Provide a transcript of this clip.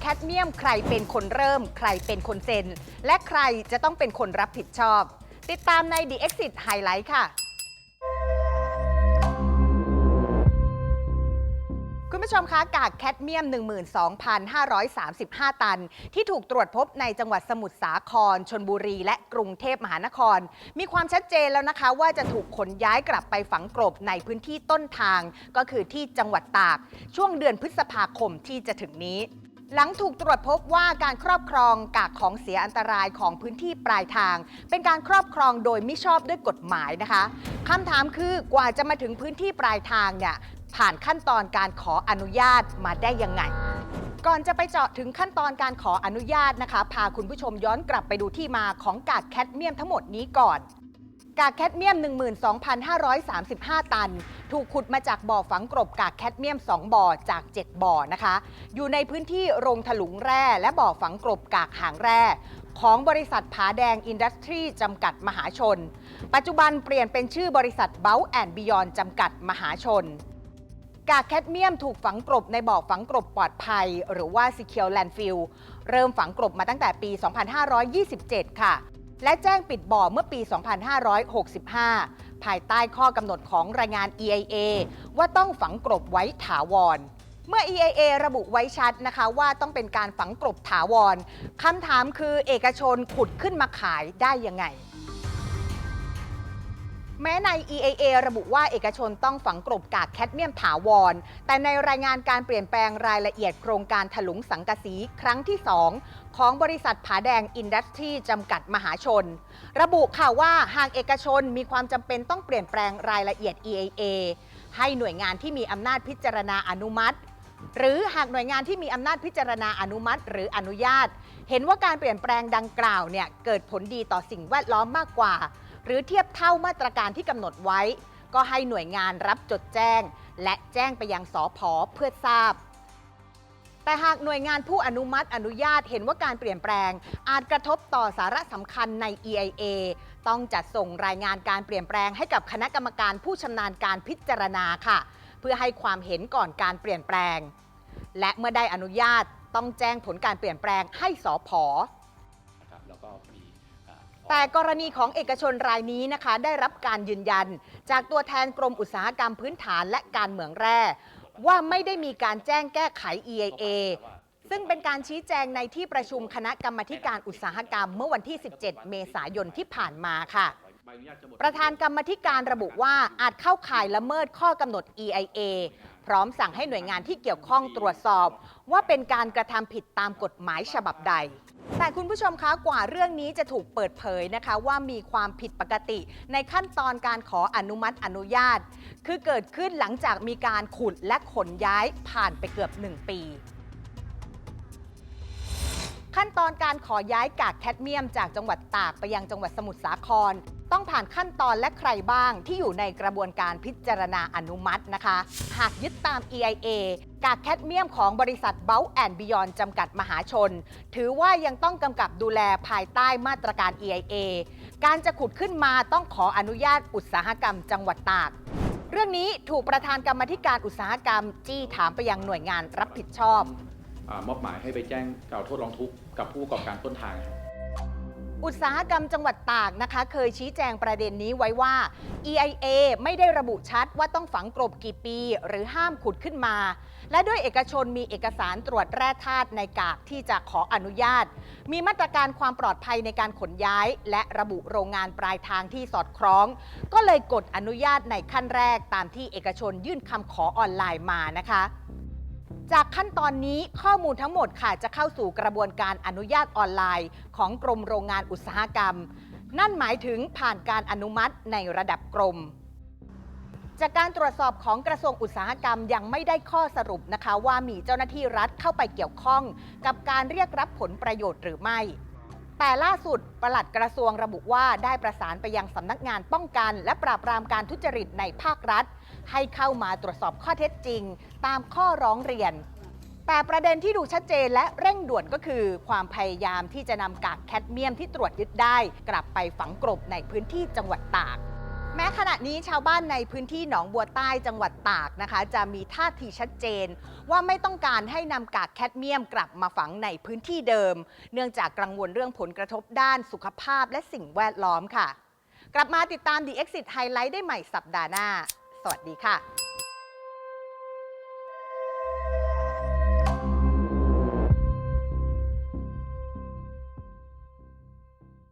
แคดเมียมใครเป็นคนเริ่ม ใครเป็นคนเซ็น และใครจะต้องเป็นคนรับผิดชอบ ติดตามใน The Exit Highlight ค่ะ คุณผู้ชมคะกากแคดเมียม 12,535 ตัน ที่ถูกตรวจพบในจังหวัดสมุทรสาครชนบุรี และกรุงเทพมหานคร มีความชัดเจนแล้วนะคะ ว่าจะถูกขนย้ายกลับไปฝังกลบในพื้นที่ต้นทาง ก็คือที่จังหวัดตาก ช่วงเดือนพฤษภาคมที่จะถึงนี้ หลังถูกตรวจพบว่าการครอบครองกากของเสียอันตรายของพื้นที่ปลายทาง เป็นการครอบครองโดยไม่ชอบด้วยกฎหมายนะคะคำถามคือกว่าจะมาถึงพื้นที่ปลายทางเนี่ยผ่านขั้นตอนการขออนุญาตมาได้ยังไง ก่อนจะไปเจาะถึงขั้นตอนการขออนุญาตนะคะ พาคุณผู้ชมย้อนกลับไปดูที่มาของกากแคดเมียมทั้งหมดนี้ก่อน กากแคดเมียม 12,535 ตัน ถูกขุดมาจากบ่อฝังกลบกากแคดเมียม 2 บ่อจาก 7 บ่อนะคะ อยู่ในพื้นที่โรงถลุงแร่ และบ่อฝังกลบกากหางแร่ ของบริษัทผาแดงอินดัสทรีจำกัดมหาชน ปัจจุบันเปลี่ยนเป็นชื่อบริษัทเบลแอนด์บิยอนจำกัดมหาชนกากแคดเมียมถูกฝังกลบในบ่อฝังกลบปลอดภัย หรือว่า Secure Landfill เริ่มฝังกลบมาตั้งแต่ปี 2527 ค่ะ และแจ้งปิดบ่อเมื่อปี 2565 ภายใต้ข้อกำหนดของรายงาน EIA ว่าต้องฝังกลบไว้ถาวร เมื่อ EIA ระบุไว้ชัดนะคะว่าต้องเป็นการฝังกลบถาวรคำถามคือเอกชนขุดขึ้นมาขายได้ยังไง แม้ใน EAA ระบุว่าเอกชนต้องฝังกลบกากแคดเมียมถาวร แต่ในรายงานการเปลี่ยนแปลงรายละเอียดโครงการถลุงสังกะสีครั้งที่ 2 ของบริษัทผาแดงอินดัสทรีจำกัดมหาชน ระบุค่ะว่าหากเอกชนมีความจำเป็นต้องเปลี่ยนแปลงรายละเอียด EAA ให้หน่วยงานที่มีอำนาจพิจารณาอนุมัติ หรือหากหน่วยงานที่มีอำนาจพิจารณาอนุมัติ หรืออนุญาต เห็นว่าการเปลี่ยนแปลงดังกล่าวเนี่ยเกิดผลดีต่อสิ่งแวดล้อมมากกว่า หรือเทียบเท่ามาตรการที่กำหนดไว้ ก็ให้หน่วยงานรับจดแจ้ง และแจ้งไปยังสอพอเพื่อทราบ แต่หากหน่วยงานผู้อนุมัติอนุญาตเห็นว่าการเปลี่ยนแปลง อาจกระทบต่อสาระสำคัญใน EIA ต้องจัดส่งรายงานการเปลี่ยนแปลงให้กับคณะกรรมการผู้ชำนาญการพิจารณาค่ะ เพื่อให้ความเห็นก่อนการเปลี่ยนแปลง และเมื่อได้อนุญาตต้องแจ้งผลการเปลี่ยนแปลงให้สอพอ แต่กรณีของเอกชนรายนี้นะคะ ได้รับการยืนยัน จากตัวแทนกรมอุตสาหกรรมพื้นฐานและการเหมืองแร่ ว่าไม่ได้มีการแจ้งแก้ไข EIA ซึ่งเป็นการชี้แจงในที่ประชุมคณะกรรมธิการอุตสาหกรรมเมื่อวันที่ 17 เมษายนที่ผ่านมาค่ะ ประธานกรรมธิการระบุว่าอาจเข้าข่ายละเมิดข้อกำหนด EIA พร้อมสั่งให้หน่วยงานที่เกี่ยวข้องตรวจสอบ ว่าเป็นการกระทำผิดตามกฎหมายฉบับใด แต่คุณผู้ชมคะกว่าเรื่องนี้จะถูกเปิดเผยนะคะว่ามีความผิดปกติ ในขั้นตอนการขออนุมัติอนุญาต คือเกิดขึ้นหลังจากมีการขุดและขนย้ายผ่านไปเกือบ 1 ปี ขั้นตอนการขอย้ายกากแคดเมียมจากจังหวัดตากไปยังจังหวัดสมุทรสาคร ต้องผ่านขั้นตอนและใครบ้างที่อยู่ในกระบวนการพิจารณาอนุมัตินะคะ หากยึดตาม EIA กากแคดเมียมของบริษัทเบลแอนบิยอนจำกัดมหาชน ถือว่ายังต้องกำกับดูแลภายใต้มาตรการ EIA การจะขุดขึ้นมาต้องขออนุญาตอุตสาหกรรมจังหวัดตาก เรื่องนี้ถูกประธานกรรมธิการอุตสาหกรรม จี้ถามไปยังหน่วยงานรับผิดชอบ มอบหมายให้ไปแจ้งกล่าวโทษร้องทุกข์กับผู้ประกอบการต้นทางครับ อุตสาหกรรมจังหวัดตากนะคะ เคยชี้แจงประเด็นนี้ไว้ว่า EIA ไม่ได้ระบุชัดว่าต้องฝังกลบกี่ปี หรือห้ามขุดขึ้นมา และด้วยเอกชนมีเอกสารตรวจแร่ธาตุในกากที่จะขออนุญาต มีมาตรการความปลอดภัยในการขนย้าย และระบุโรงงานปลายทางที่สอดคล้อง ก็เลยกดอนุญาตในขั้นแรกตามที่เอกชนยื่นคำขอออนไลน์มานะคะ จากขั้นตอนนี้ข้อมูลทั้งหมดค่ะจะเข้าสู่กระบวนการอนุญาตออนไลน์ ของกรมโรงงานอุตสาหกรรม นั่นหมายถึงผ่านการอนุมัติในระดับกรม จากการตรวจสอบของกระทรวงอุตสาหกรรมยังไม่ได้ข้อสรุปนะคะ ว่ามีเจ้าหน้าที่รัฐเข้าไปเกี่ยวข้อง กับการเรียกรับผลประโยชน์หรือไม่ แต่ล่าสุดปลัดกระทรวงระบุว่าได้ประสานไปยังสำนักงานป้องกัน และปราบปรามการทุจริตในภาครัฐ ให้เข้ามาตรวจสอบข้อเท็จจริง ตามข้อร้องเรียน แต่ประเด็นที่ดูชัดเจนและเร่งด่วนก็คือ ความพยายามที่จะนำกากแคดเมียมที่ตรวจยึดได้ กลับไปฝังกลบในพื้นที่จังหวัดตาก แม้ขณะนี้ชาวบ้านในพื้นที่หนองบัวใต้จังหวัดตากนะคะ จะมีท่าทีชัดเจน ว่าไม่ต้องการให้นำกากแคดเมียมกลับมาฝังในพื้นที่เดิม เนื่องจากกังวลเรื่องผลกระทบด้านสุขภาพและสิ่งแวดล้อมค่ะ กลับมาติดตาม The Exit Highlight ได้ใหม่สัปดาห์หน้า สวัสดีค่ะ